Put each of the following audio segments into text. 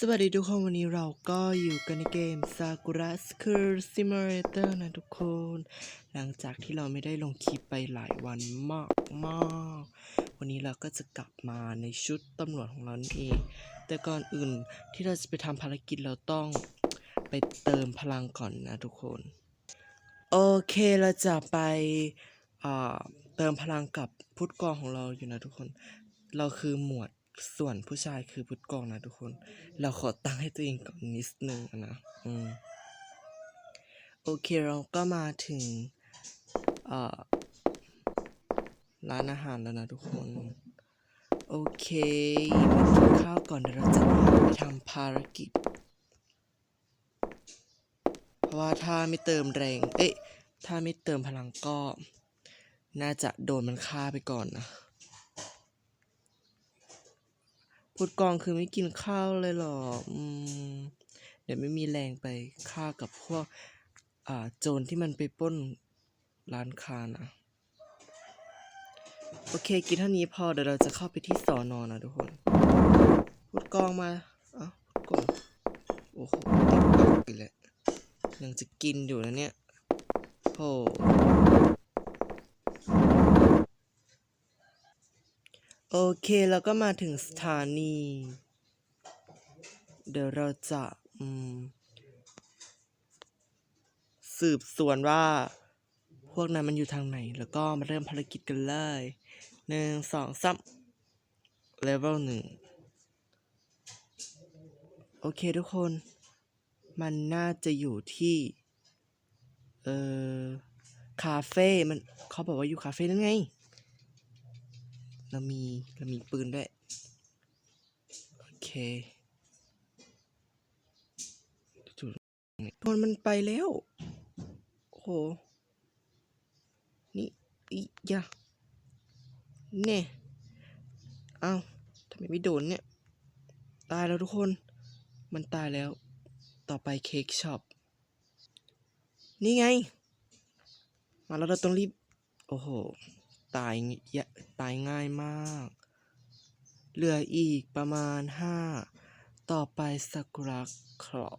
สวัสดีทุกคน วันนี้เราก็อยู่กันในเกม Sakura School Simulator นะทุกคน หลังจากที่เราไม่ได้ลงคลิปไปหลายวันมากมากวันนี้เราก็จะกลับมาในชุดตำรวจของเรานั่นเอง แต่ก่อนอื่นที่เราจะไปทำภารกิจเราต้องไปเติมพลังก่อนนะทุกคน โอเคเราจะไปเติมพลังกับพุทธกองของเราอยู่นะทุกคน เราคือหมวด ส่วนผู้ชายคือพุทธกองนะทุกคน เราขอตั้งให้ตัวเองก่อนนิดนึงนะอืมโอเคเราก็มาถึงร้านอาหารแล้วนะทุกคน โอเคมากินข้าวก่อนเดี๋ยวเราจะไปทำภารกิจ เพราะว่าถ้าไม่เติมแรง เอ๊ะ ถ้าไม่เติมพลังก็ น่าจะโดนมันฆ่าไปก่อนนะ พุดกองคือไม่กินข้าวเลยหรออืมเดี๋ยวไม่มีแรงไปฆ่ากับพวก อ่า โจรที่มันไปป้นร้านค้านะ โอเค กินเท่านี้พอเดี๋ยวเราจะเข้าไปที่สอนอนนะทุกคนพุดกองมาเอ้าพุดกองโอ้โหติดกอีกแล้วยังจะกินอยู่นะเนี่ยโอ้ โอเคแล้วก็มาถึงสถานี เดี๋ยวเราจะสืบสวนว่า พวกนั้นมันอยู่ทางไหน แล้วก็มาเริ่มภารกิจกันเลยหนึ่งสองสามเลเวลหนึ่งโอเคทุกคน มันน่าจะอยู่ที่ เออคาเฟ่ มันเขาบอกว่าอยู่คาเฟ่นั่นไง เรามีเรามีปืนด้วย โอเคจุดโดนมันไปแล้ว โอ้โห นี่อียะเนี่ยเอาทำไมไม่โดนเนี่ย ตายแล้วทุกคน มันตายแล้ว ต่อไปเค้กช็อป นี่ไง มาแล้วเราต้องรีบ โอ้โห ตายตายง่ายมาก เหลืออีกประมาณห้าต่อไปซากุระครอบ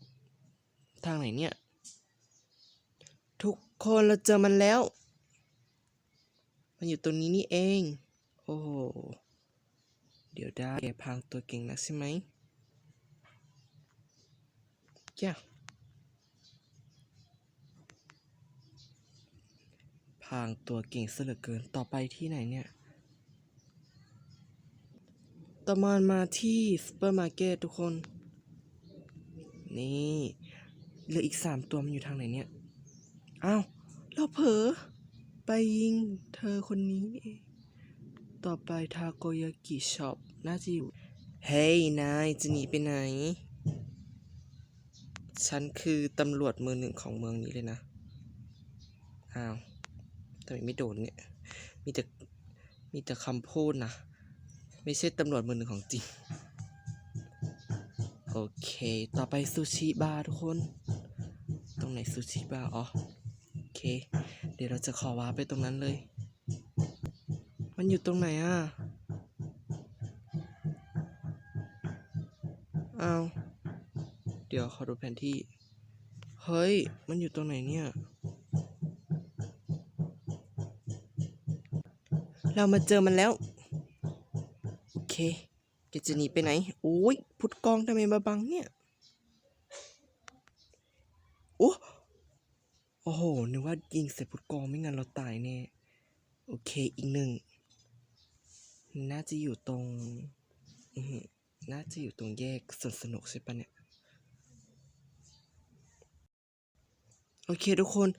ทางไหนเนี่ย ทุกคนเราเจอมันแล้ว มันอยู่ตรงนี้นี่เอง โอ้โห เดี๋ยวได้แกพรางตัวเก่งนะใช่ไหมย่าพรางตัวเก่งเหลือเกิน ต่อไปที่ไหนเนี่ย ต่อมามาที่ซูเปอร์มาร์เก็ตทุกคน นี่เหลืออีกสามตัวมันอยู่ทางไหนเนี่ย อ้าว เราเผลอไปยิงเธอคนนี้นี่เอง ต่อไปทาโกยากิช็อปน่าจะอยู่ เฮ้ย นาย จะหนีไปไหน ฉันคือตำรวจมือหนึ่งของเมืองนี้เลยนะ อ้าว ทำไมไม่โดนเนี่ย มีแต่ มีแต่คำพูดนะ ไม่ใช่ตำรวจมือหนึ่งของจริง โอเค ต่อไปซูชิบาร์ทุกคน ตรงไหนซูชิบาร์อ๋อ โอเค เดี๋ยวเราจะขอวาไปตรงนั้นเลย มันอยู่ตรงไหนอะอ้าวเดี๋ยวขอดูแผนที่ เฮ้ย มันอยู่ตรงไหนเนี่ย เรามาเจอมันแล้ว โอเคแกจะหนีไปไหน โอ้ย พุทกองทำไมมาบังเนี่ย โอ้โอ้โห นึกว่ายิงใส่พุทกองไม่งั้นเราตายแน่ โอเค อีกหนึ่ง น่าจะอยู่ตรง น่าจะอยู่ตรงแยกสนสนุกใช่ปะเนี่ย โอเคทุกคน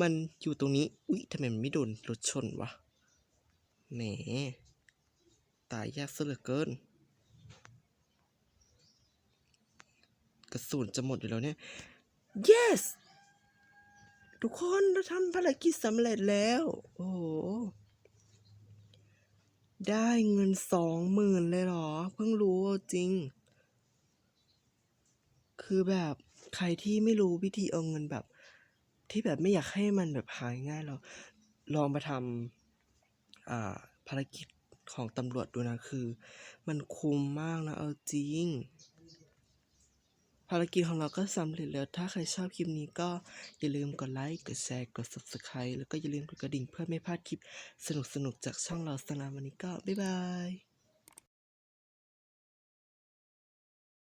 มันอยู่ตรงนี้ อุ๊ยทำไมมันไม่โดนรถชนวะ แหม ตายยากซะเหลือเกิน กระสุนจะหมดอยู่แล้วเนี่ย yes ทุกคนเราทำภารกิจสำเร็จแล้ว โอ้โห ได้เงินสองหมื่นเลยเหรอ เพิ่งรู้จริง คือแบบใครที่ไม่รู้วิธีเอาเงินแบบ ที่แบบไม่อยากให้มันแบบหายง่ายเราลองมาทำ ภารกิจของตำรวจดูนะคือ มันคุ้มมากนะ เอาจริง ภารกิจของเราก็สำเร็จแล้ว ถ้าใครชอบคลิปนี้ก็อย่าลืมกดไลค์ กดแชร์ กด subscribe แล้วก็อย่าลืมกดกระดิ่งเพื่อไม่พลาดคลิปสนุกๆ จากช่องเราสนามวันนี้ก็บ๊ายบาย